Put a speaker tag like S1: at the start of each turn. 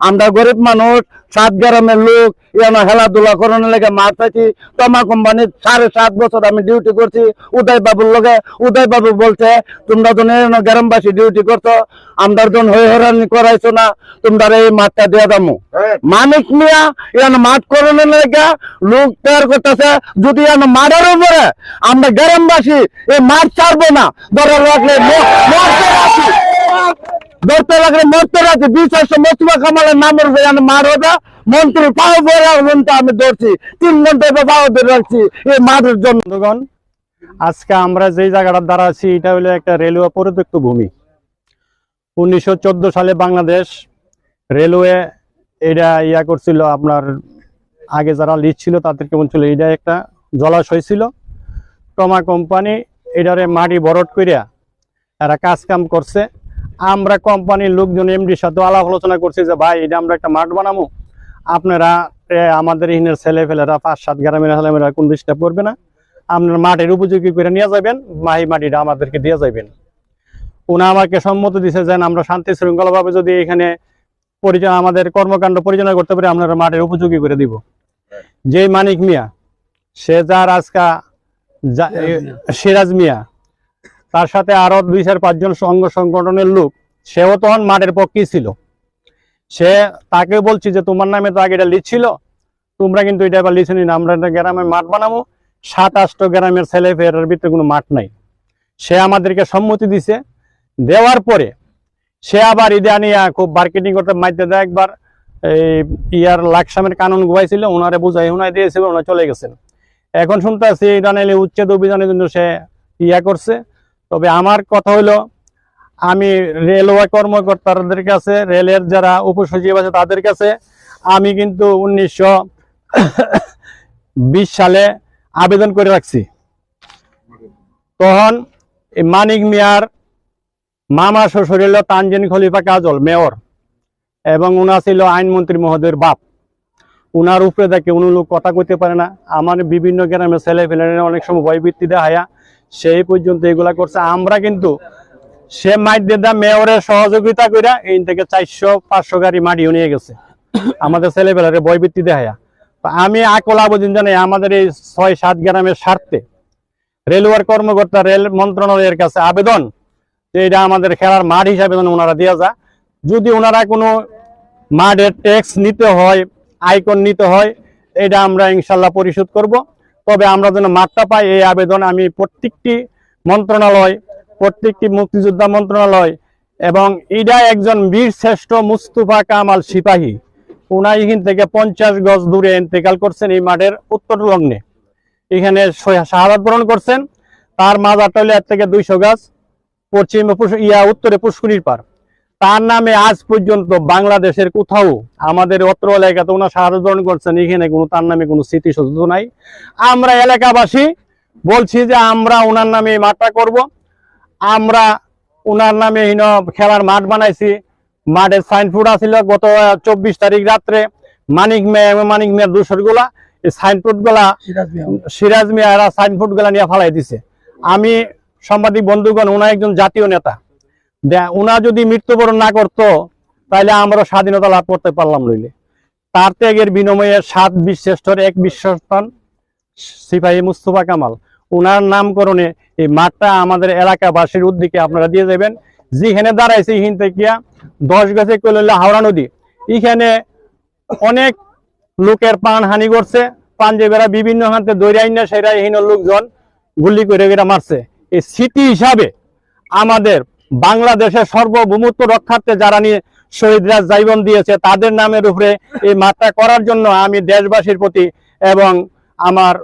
S1: আমরা গরিব মানুষ সাত গ্রামের লোক এখানে খেলাধুলা করানোর লেগে মাঠ পাইছি তোমার কোম্পানির সাড়ে সাত বছর আমি ডিউটি করছি। উদয় বাবুর লগে উদয় বাবু বলছে তোমরা তো এখানে গ্রামবাসী ডিউটি করছ। আমরা জন হয়ে হরানি করাইছো না তোমরা এই মাঠটা দিয়ে দামো। মানিক মিয়া এখানে মাঠ করানোর লেগে লোক তৈরি করতেছে যদি এখানে মাঠের উপরে আমরা গ্রামবাসী এই মাঠ ছাড়বো না ধরে রাখলে বিশ্বাস মস্তুবা কামালের নামের যেখানে মার হবে। মন্ত্রী পাও পর্যন্ত আমি ধরছি, তিন ঘণ্টা পাও ধরে এই মাঠের জন্য।
S2: আজকে আমরা যেই জায়গাটার দ্বারা আছি, এটা হলো একটা রেলওয়ে পরিত্যক্ত ভূমি। উনিশশো চোদ্দ সালে বাংলাদেশ রেলওয়ে এটা ইয়া করছিল, আপনার আগে যারা লিড ছিল তাদেরকে বলছিল, এটা একটা জলাশয় ছিল। টমা কোম্পানি এটারে মাটি বরট করিয়া এরা কাজ কাম করছে। আমরা কোম্পানির লোকজন এমডির সাথে আলাপ আলোচনা করছি যে, ভাই, এটা আমরা একটা মাঠ বানাবো আপনারা আমাদের ইনের ছেলে ফেলেরা পাঁচ, সাত গ্রামের ছেলেমেয়েরা কোন ডিস্টার্ব করবে না। আপনার মাটির উপযোগী করে নিয়ে যাবেন, মাহি মাটিটা আমাদেরকে দিয়ে যাবেন উনি আমাকে সম্মত দিছে যেন আমরা শান্তি শৃঙ্খলা ভাবে যদি এখানে পরিচয়, আমাদের কর্মকাণ্ড পরিচালনা করতে পারি, আপনারা মাটির উপযোগী করে দিব। যে মানিক মিয়া, সে যার আজকা সিরাজ মিয়া তার সাথে আরও দুই চার পাঁচজন সংঘ সংগঠনের লোক, সেও তখন মাঠের পক্ষেই ছিল। সে তাকে বলছি যে, তোমার নামে তো আগে এটা লিখছিল, তোমরা কিন্তু এটা এবার লিখনি না আমরা একটা গ্রামে মাঠ বানাবো, সাত আষ্ট গ্রামের ছেলে ফেরার ভিতরে কোনো মাঠ নাই। সে আমাদেরকে সম্মতি দিছে। দেওয়ার পরে সে আবার ইদে আনিয়া খুব মার্কেটিং করতে মাইতে দেয় একবার। এই ইয়ার লাকসামের কানুন গুয়াইছিল ওনারে বুঝাই হুনাই দিয়েছিল ওনারা চলে গেছেন। এখন শুনতে এটা নাইলে উচ্ছেদ অভিযানের জন্য সে ইয়া করছে। তবে আমার কথা হলো আমি রেলওয়ে কর্মকর্তাদের কাছে, রেলের যারা উপসচিব আছে তাদের কাছে, আমি কিন্তু উনিশশো বিশ সালে আবেদন করে রাখছি। তখন মানিক মিয়ার মামা শ্বশুর হলো তানজিন খলিফা কাজল, মেয়র, এবং উনা ছিল আইনমন্ত্রী মহোদয়ের বাপ। উনার উপরে দেখে উনি লোক কথা কইতে পারে না। আমার বিভিন্ন গ্রামের ছেলে ফেলে অনেক সময় ভয়বৃত্তি দেখায়া সেই পর্যন্ত এগুলা করছে। আমরা কিন্তু সে মাইট দেদা মেয়রের সহযোগিতা করে এই থেকে চারশো, পাঁচশো গাড়ি মাটিও নিয়ে গেছে। আমাদের ছেলেবেলারে বয়বৃত্তি দেখায়া। তো আমি আকল আবেদন জানাই, আমাদের এই ছয়, সাত গ্রামের স্বার্থে রেলওয়ের কর্মকর্তা, রেল মন্ত্রণালয়ের কাছে আবেদন যে এটা আমাদের খেলার মাঠ হিসাবে যেন ওনারা দেওয়া যায়। যদি ওনারা কোনো মাঠের ট্যাক্স নিতে হয় আয়কর নিতে হয়, এটা আমরা ইনশাল্লাহ পরিশোধ করব। তবে আমরা যেন মাঠটা পাই এই আবেদন আমি প্রত্যেকটি মন্ত্রণালয়, প্রত্যেকটি মুক্তিযোদ্ধা মন্ত্রণালয় এবং ইডা একজন বীর শ্রেষ্ঠ মুস্তফা কামাল সিপাহী। উনাই এখান থেকে পঞ্চাশ গজ দূরে ইন্তেকাল করছেন এই মাঠের উত্তর লগ্নে। এখানে শাহাদ বরণ করছেন। তার মাজারটা হলো এর থেকে দুইশো গাছ পশ্চিম ইয়া উত্তরে পুষ্করির পার তার নামে আজ পর্যন্ত বাংলাদেশের কোথাও আমাদের অত্র এলাকাতে ওনার বরণ করছেন এখানে কোনো তার নামে কোনো স্মৃতিসৌধ নাই। আমরা এলাকাবাসী বলছি যে আমরা ওনার নামে মাঠটা করব। আমরা ওনার নামে হিন খেলার মাঠ বানাইছি। মাঠের সাইনবোর্ড আছিল গত চব্বিশ তারিখ রাত্রে। মানিক মেয়ে মানিক মেয়ের দূষরগুলা। এই সাইনবোর্ডগুলা সিরাজ মিয়ারা সাইনবোর্ডগুলা নিয়ে ফালাই দিছে। আমি সাংবাদিক বন্ধুগণ ওনা একজন জাতীয় নেতা। ওনা যদি মৃত্যুবরণ না করতো তাহলে আমরা স্বাধীনতা লাভ করতে পারলাম নইলে তার ত্যাগের বিনিময়ে সাত বিশ্রেষ্ঠর এক বিশ্বস্থান, সিপাহী মুস্তফা কামাল। ওনার নামকরণে এই মাঠটা আমাদের এলাকাবাসীর উদ্দিকে আপনারা দিয়ে যাবেন। যেখানে দাঁড়াইছে এখান থেকে দশ গাছে কইলে হাওড়া নদী। এখানে অনেক লোকের প্রাণ হানি করছে। পাঞ্জাবেরা বিভিন্ন হাতে দৈরা আইনা সেরা হীন লোকজন গুলি করে করে মারছে। এই স্মৃতি হিসাবে আমাদের বাংলাদেশের সর্বভৌমত্ব রক্ষার্থে যারা নিয়ে শহীদরা জীবন দিয়েছে, তাদের নামের উপরে এই মাত্রা করার জন্য আমি দেশবাসীর প্রতি এবং আমার